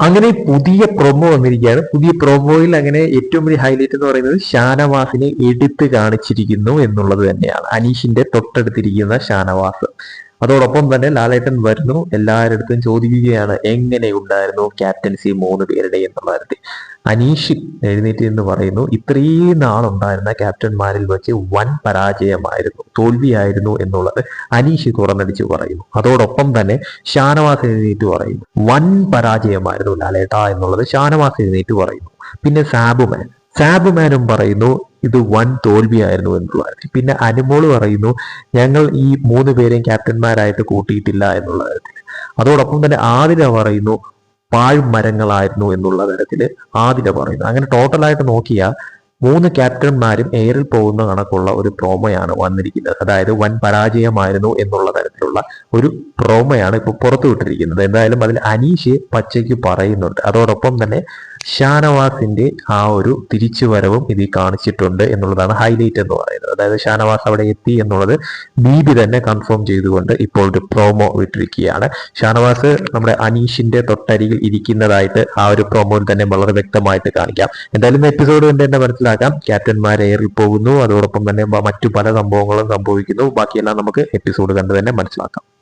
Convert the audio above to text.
അങ്ങനെ പുതിയ പ്രൊമോ വന്നിരിക്കുകയാണ്. പുതിയ പ്രൊമോയിൽ അങ്ങനെ ഏറ്റവും വലിയ ഹൈലൈറ്റ് എന്ന് പറയുന്നത് ഷാനവാസിനെ എടുത്ത് കാണിച്ചിരിക്കുന്നു എന്നുള്ളത് തന്നെയാണ്. അനീഷിന്റെ തൊട്ടടുത്തിരിക്കുന്ന ഷാനവാസ്. അതോടൊപ്പം തന്നെ ലാലേട്ടൻ വരുന്നു. എല്ലാവരുടെ ചോദിക്കുകയാണ് എങ്ങനെ ഉണ്ടായിരുന്നു ക്യാപ്റ്റൻസി മൂന്ന് പേരുടെ എന്നുള്ള കാര്യത്തിൽ അനീഷ് എഴുന്നേറ്റ് എന്ന് പറയുന്നു ഇത്രയും നാളുണ്ടായിരുന്ന ക്യാപ്റ്റന്മാരിൽ വെച്ച് വൻ പരാജയമായിരുന്നു തോൽവിയായിരുന്നു എന്നുള്ളത് അനീഷ് തുറന്നടിച്ച് പറയുന്നു. അതോടൊപ്പം തന്നെ ഷാനവാസ് എഴുന്നേറ്റ് പറയുന്നു വൻ പരാജയമായിരുന്നു ലാലേട്ട എന്നുള്ളത് ഷാനവാസ് എഴുന്നേറ്റ് പറയുന്നു. പിന്നെ സാബുമാൻ. സാബുമാനും പറയുന്നു ഇത് വൻ തോൽവിയായിരുന്നു എന്നുള്ള കാര്യത്തിൽ പിന്നെ അനുമോൾ പറയുന്നു ഞങ്ങൾ ഈ മൂന്ന് പേരെയും ക്യാപ്റ്റന്മാരായിട്ട് കൂട്ടിയിട്ടില്ല എന്നുള്ള കാര്യത്തിൽ അതോടൊപ്പം തന്നെ ആതിര പറയുന്നു പാഴ്മരങ്ങളായിരുന്നു എന്നുള്ള തരത്തിൽ ആതിര പറയുന്നു. അങ്ങനെ ടോട്ടലായിട്ട് നോക്കിയാൽ മൂന്ന് ക്യാപ്റ്റന്മാരും എയറിൽ പോകുന്ന കണക്കുള്ള ഒരു പ്രോമയാണ് വന്നിരിക്കുന്നത്. അതായത് വൻ പരാജയമായിരുന്നു എന്നുള്ള തരത്തിലുള്ള ഒരു പ്രോമയാണ് ഇപ്പോൾ പുറത്തു വിട്ടിരിക്കുന്നത് എന്തായാലും അതിൽ അനീഷ് പച്ചയ്ക്ക് പറയുന്നുണ്ട്. അതോടൊപ്പം തന്നെ ഷാനവാസിന്റെ ആ ഒരു തിരിച്ചുവരവും ഇതിൽ കാണിച്ചിട്ടുണ്ട് എന്നുള്ളതാണ് ഹൈലൈറ്റ് എന്ന് പറയുന്നത്. അതായത് ഷാനവാസ് അവിടെ എത്തി എന്നുള്ളത് ബീബി തന്നെ കൺഫേം ചെയ്തുകൊണ്ട് ഇപ്പോൾ ഒരു പ്രോമോ വിട്ടിരിക്കുകയാണ്. ഷാനവാസ് നമ്മുടെ അനീഷിന്റെ തൊട്ടരികിൽ ഇരിക്കുന്നതായിട്ട് ആ ഒരു പ്രോമോയിൽ തന്നെ വളരെ വ്യക്തമായിട്ട് കാണിക്കാം. എന്തായാലും എപ്പിസോഡ് കൊണ്ട് തന്നെ മനസ്സിലാക്കാം. ക്യാപ്റ്റന്മാർ എയറിൽ പോകുന്നു. അതോടൊപ്പം തന്നെ മറ്റു പല സംഭവങ്ങളും സംഭവിക്കുന്നു. ബാക്കിയെല്ലാം നമുക്ക് എപ്പിസോഡ് കണ്ട് തന്നെ മനസ്സിലാക്കാം.